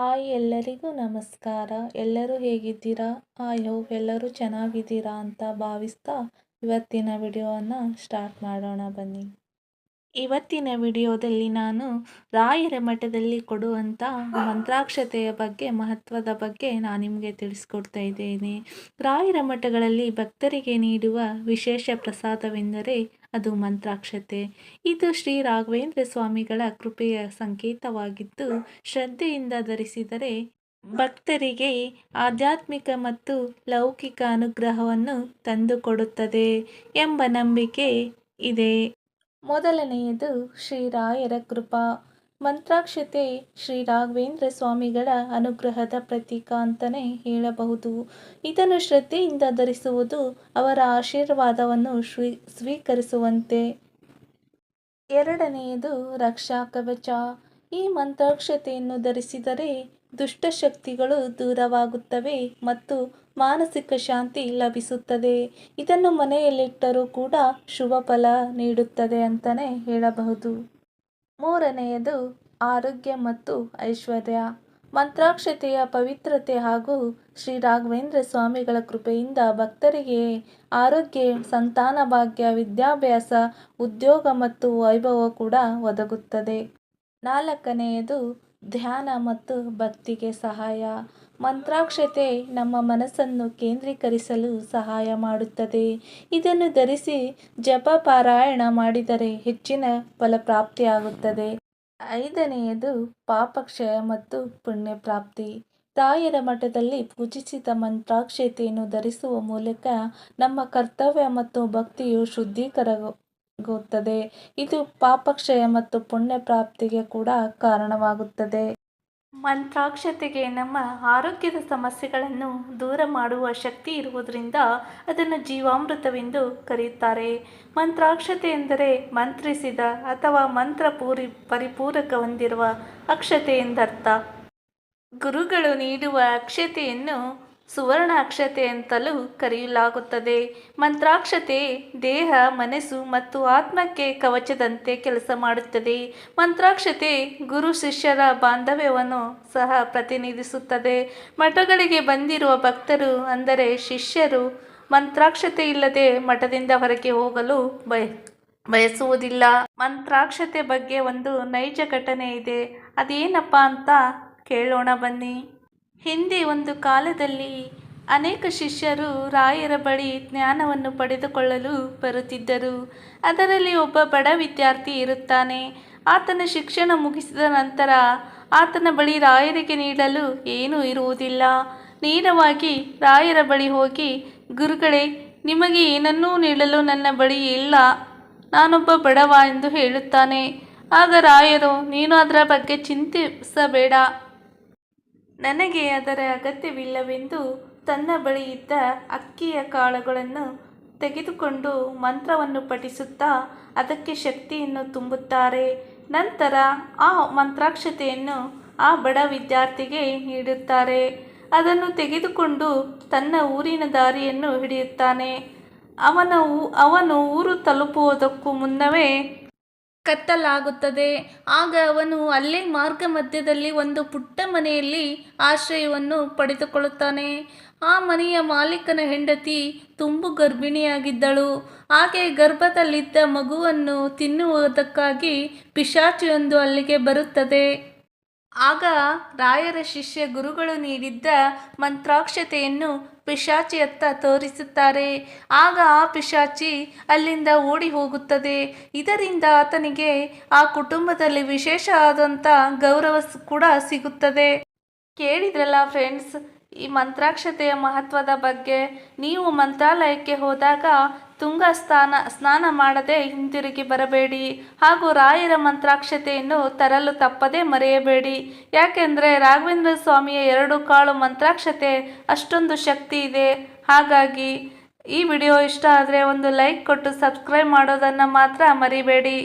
Hi ಎಲ್ಲರಿಗೂ ನಮಸ್ಕಾರ. ಎಲ್ಲರೂ ಹೇಗಿದ್ದೀರಾ? ಹಾಯ್ ಹೋಪ್ ಎಲ್ಲರೂ ಚೆನ್ನಾಗಿದ್ದೀರಾ ಅಂತ ಭಾವಿಸ್ತಾ ಇವತ್ತಿನ ವಿಡಿಯೋವನ್ನು ಸ್ಟಾರ್ಟ್ ಮಾಡೋಣ ಬನ್ನಿ. ಇವತ್ತಿನ ವಿಡಿಯೋದಲ್ಲಿ ನಾನು ರಾಯರ ಮಠದಲ್ಲಿ ಕೊಡುವಂಥ ಮಂತ್ರಾಕ್ಷತೆಯ ಬಗ್ಗೆ, ಮಹತ್ವದ ಬಗ್ಗೆ ನಾನು ನಿಮಗೆ ತಿಳಿಸ್ಕೊಡ್ತಾ ಇದ್ದೇನೆ. ರಾಯರ ಮಠಗಳಲ್ಲಿ ಭಕ್ತರಿಗೆ ನೀಡುವ ವಿಶೇಷ ಪ್ರಸಾದವೆಂದರೆ ಅದು ಮಂತ್ರಾಕ್ಷತೆ. ಇದು ಶ್ರೀ ರಾಘವೇಂದ್ರ ಸ್ವಾಮಿಗಳ ಕೃಪೆಯ ಸಂಕೇತವಾಗಿದ್ದು, ಶ್ರದ್ಧೆಯಿಂದ ಧರಿಸಿದರೆ ಭಕ್ತರಿಗೆ ಆಧ್ಯಾತ್ಮಿಕ ಮತ್ತು ಲೌಕಿಕ ಅನುಗ್ರಹವನ್ನು ತಂದುಕೊಡುತ್ತದೆ ಎಂಬ ನಂಬಿಕೆ ಇದೆ. ಮೊದಲನೆಯದು ಶ್ರೀರಾಯರ ಕೃಪಾ. ಮಂತ್ರಾಕ್ಷತೆ ಶ್ರೀ ರಾಘವೇಂದ್ರ ಸ್ವಾಮಿಗಳ ಅನುಗ್ರಹದ ಪ್ರತೀಕ ಅಂತಲೇ ಹೇಳಬಹುದು. ಇದನ್ನು ಶ್ರದ್ಧೆಯಿಂದ ಧರಿಸುವುದು ಅವರ ಆಶೀರ್ವಾದವನ್ನು ಸ್ವೀ ಸ್ವೀಕರಿಸುವಂತೆ. ಎರಡನೆಯದು ರಕ್ಷಾ ಕವಚ ಈ ಮಂತ್ರಾಕ್ಷತೆಯನ್ನು ಧರಿಸಿದರೆ ದುಷ್ಟಶಕ್ತಿಗಳು ದೂರವಾಗುತ್ತವೆ ಮತ್ತು ಮಾನಸಿಕ ಶಾಂತಿ ಲಭಿಸುತ್ತದೆ. ಇದನ್ನು ಮನೆಯಲ್ಲಿಟ್ಟರೂ ಕೂಡ ಶುಭ ಫಲ ನೀಡುತ್ತದೆ ಅಂತಲೇ ಹೇಳಬಹುದು. ಮೂರನೆಯದು, ಆರೋಗ್ಯ ಮತ್ತು ಐಶ್ವರ್ಯ. ಮಂತ್ರಾಕ್ಷತೆಯ ಪವಿತ್ರತೆ ಹಾಗೂ ಶ್ರೀ ರಾಘವೇಂದ್ರ ಸ್ವಾಮಿಗಳ ಕೃಪೆಯಿಂದ ಭಕ್ತರಿಗೆ ಆರೋಗ್ಯ, ಸಂತಾನ ಭಾಗ್ಯ, ವಿದ್ಯಾಭ್ಯಾಸ, ಉದ್ಯೋಗ ಮತ್ತು ವೈಭವ ಕೂಡ ಒದಗುತ್ತದೆ. ನಾಲ್ಕನೆಯದು ಧ್ಯಾನ ಮತ್ತು ಭಕ್ತಿಗೆ ಸಹಾಯ. ಮಂತ್ರಾಕ್ಷತೆ ನಮ್ಮ ಮನಸ್ಸನ್ನು ಕೇಂದ್ರೀಕರಿಸಲು ಸಹಾಯ ಮಾಡುತ್ತದೆ. ಇದನ್ನು ಧರಿಸಿ ಜಪ ಪಾರಾಯಣ ಮಾಡಿದರೆ ಹೆಚ್ಚಿನ ಫಲಪ್ರಾಪ್ತಿಯಾಗುತ್ತದೆ ಐದನೆಯದು ಪಾಪಕ್ಷಯ ಮತ್ತು ಪುಣ್ಯ ಪ್ರಾಪ್ತಿ ತಾಯರ ಮಠದಲ್ಲಿ ಪೂಜಿಸಿದ ಮಂತ್ರಾಕ್ಷತೆಯನ್ನು ಧರಿಸುವ ಮೂಲಕ ನಮ್ಮ ಕರ್ತವ್ಯ ಮತ್ತು ಭಕ್ತಿಯು ಶುದ್ಧೀಕರಗೊಳ್ಳುತ್ತದೆ ಇದು ಪಾಪಕ್ಷಯ ಮತ್ತು ಪುಣ್ಯ ಪ್ರಾಪ್ತಿಗೆ ಕೂಡ ಕಾರಣವಾಗುತ್ತದೆ. ಮಂತ್ರಾಕ್ಷತೆಗೆ ನಮ್ಮ ಆರೋಗ್ಯದ ಸಮಸ್ಯೆಗಳನ್ನು ದೂರ ಮಾಡುವ ಶಕ್ತಿ ಇರುವುದರಿಂದ ಅದನ್ನು ಜೀವಾಮೃತವೆಂದು ಕರೆಯುತ್ತಾರೆ. ಮಂತ್ರಾಕ್ಷತೆ ಎಂದರೆ ಮಂತ್ರಿಸಿದ ಅಥವಾ ಮಂತ್ರ ಪೂರಿ ಪರಿಪೂರಕ ಹೊಂದಿರುವ ಅಕ್ಷತೆ ಎಂದರ್ಥ. ಗುರುಗಳು ನೀಡುವ ಅಕ್ಷತೆಯನ್ನು ಸುವರ್ಣ ಅಕ್ಷತೆ ಅಂತಲೂ ಕರೆಯಲಾಗುತ್ತದೆ. ಮಂತ್ರಾಕ್ಷತೆ ದೇಹ, ಮನಸ್ಸು ಮತ್ತು ಆತ್ಮಕ್ಕೆ ಕವಚದಂತೆ ಕೆಲಸ ಮಾಡುತ್ತದೆ. ಮಂತ್ರಾಕ್ಷತೆ ಗುರು ಶಿಷ್ಯರ ಬಾಂಧವ್ಯವನ್ನು ಸಹ ಪ್ರತಿನಿಧಿಸುತ್ತದೆ. ಮಠಗಳಿಗೆ ಬಂದಿರುವ ಭಕ್ತರು ಅಂದರೆ ಶಿಷ್ಯರು ಮಂತ್ರಾಕ್ಷತೆ ಇಲ್ಲದೆ ಮಠದಿಂದ ಹೊರಗೆ ಹೋಗಲು ಬಯ, ಬಯಸುವುದಿಲ್ಲ. ಮಂತ್ರಾಕ್ಷತೆ ಬಗ್ಗೆ ಒಂದು ನೈಜ ಘಟನೆ ಇದೆ. ಅದೇನಪ್ಪ ಅಂತ ಕೇಳೋಣ ಬನ್ನಿ. ಹಿಂದೆ ಒಂದು ಕಾಲದಲ್ಲಿ ಅನೇಕ ಶಿಷ್ಯರು ರಾಯರ ಬಳಿ ಜ್ಞಾನವನ್ನು ಪಡೆದುಕೊಳ್ಳಲು ಬರುತ್ತಿದ್ದರು. ಅದರಲ್ಲಿ ಒಬ್ಬ ಬಡ ವಿದ್ಯಾರ್ಥಿ ಇರುತ್ತಾನೆ. ಆತನ ಶಿಕ್ಷಣ ಮುಗಿಸಿದ ನಂತರ ಆತನ ಬಳಿ ರಾಯರಿಗೆ ನೀಡಲು ಏನೂ ಇರುವುದಿಲ್ಲ. ನೇರವಾಗಿ ರಾಯರ ಬಳಿ ಹೋಗಿ, ಗುರುಗಳೇ, ನಿಮಗೆ ಏನನ್ನೂ ನೀಡಲು ನನ್ನ ಬಳಿ ಇಲ್ಲ. ನಾನೊಬ್ಬ ಬಡವ ಎಂದು ಹೇಳುತ್ತಾನೆ. ಆಗ ರಾಯರು, ನೀನು ಅದರ ಬಗ್ಗೆ ಚಿಂತಿಸಬೇಡ. ನನಗೆ ಅದರ ಅಗತ್ಯವಿಲ್ಲವೆಂದು ತನ್ನ ಬಳಿ ಇದ್ದ ಅಕ್ಕಿಯ ಕಾಳುಗಳನ್ನು ತೆಗೆದುಕೊಂಡು ಮಂತ್ರವನ್ನು ಪಠಿಸುತ್ತಾ ಅದಕ್ಕೆ ಶಕ್ತಿಯನ್ನು ತುಂಬುತ್ತಾರೆ. ನಂತರ ಆ ಮಂತ್ರಾಕ್ಷತೆಯನ್ನು ಆ ಬಡ ವಿದ್ಯಾರ್ಥಿಗೆ ನೀಡುತ್ತಾರೆ. ಅದನ್ನು ತೆಗೆದುಕೊಂಡು ತನ್ನ ಊರಿನ ದಾರಿಯನ್ನು ಹಿಡಿಯುತ್ತಾನೆ. ಅವನ ಅವನು ಊರು ತಲುಪುವುದಕ್ಕೂ ಮುನ್ನವೇ ಕತ್ತಲಾಗುತ್ತದೆ. ಆಗ ಅವನು ಅಲ್ಲೇ ಮಾರ್ಗ ಮಧ್ಯದಲ್ಲಿ ಒಂದು ಪುಟ್ಟ ಮನೆಯಲ್ಲಿ ಆಶ್ರಯವನ್ನು ಪಡೆದುಕೊಳ್ಳುತ್ತಾನೆ. ಆ ಮನೆಯ ಮಾಲೀಕನ ಹೆಂಡತಿ ತುಂಬು ಗರ್ಭಿಣಿಯಾಗಿದ್ದಳು. ಹಾಗೆ ಗರ್ಭದಲ್ಲಿದ್ದ ಮಗುವನ್ನು ತಿನ್ನುವುದಕ್ಕಾಗಿ ಪಿಶಾಚಿಯೊಂದು ಅಲ್ಲಿಗೆ ಬರುತ್ತದೆ. ಆಗ ರಾಯರ ಶಿಷ್ಯ ಗುರುಗಳು ನೀಡಿದ್ದ ಮಂತ್ರಾಕ್ಷತೆಯನ್ನು ಪಿಶಾಚಿಯತ್ತ ತೋರಿಸುತ್ತಾರೆ. ಆಗ ಆ ಪಿಶಾಚಿ ಅಲ್ಲಿಂದ ಓಡಿ ಹೋಗುತ್ತದೆ. ಇದರಿಂದ ಆತನಿಗೆ ಆ ಕುಟುಂಬದಲ್ಲಿ ವಿಶೇಷ ಆದಂಥ ಗೌರವ ಕೂಡ ಸಿಗುತ್ತದೆ. ಕೇಳಿದ್ರಲ್ಲ ಫ್ರೆಂಡ್ಸ್ ಈ ಮಂತ್ರಾಕ್ಷತೆಯ ಮಹತ್ವದ ಬಗ್ಗೆ. ನೀವು ಮಂತ್ರಾಲಯಕ್ಕೆ ಹೋದಾಗ ತುಂಗ ಸ್ನಾನ ಸ್ನಾನ ಮಾಡದೆ ಹಿಂತಿರುಗಿ ಬರಬೇಡಿ. ಹಾಗೂ ರಾಯರ ಮಂತ್ರಾಕ್ಷತೆಯನ್ನು ತರಲು ತಪ್ಪದೇ ಮರೆಯಬೇಡಿ. ಯಾಕೆಂದರೆ ರಾಘವೇಂದ್ರ ಸ್ವಾಮಿಯ ಎರಡು ಕಾಳು ಮಂತ್ರಾಕ್ಷತೆ ಅಷ್ಟೊಂದು ಶಕ್ತಿ ಇದೆ. ಹಾಗಾಗಿ ಈ ವಿಡಿಯೋ ಇಷ್ಟ ಆದರೆ ಒಂದು ಲೈಕ್ ಕೊಟ್ಟು ಸಬ್ಸ್ಕ್ರೈಬ್ ಮಾಡೋದನ್ನು ಮಾತ್ರ ಮರಿಬೇಡಿ.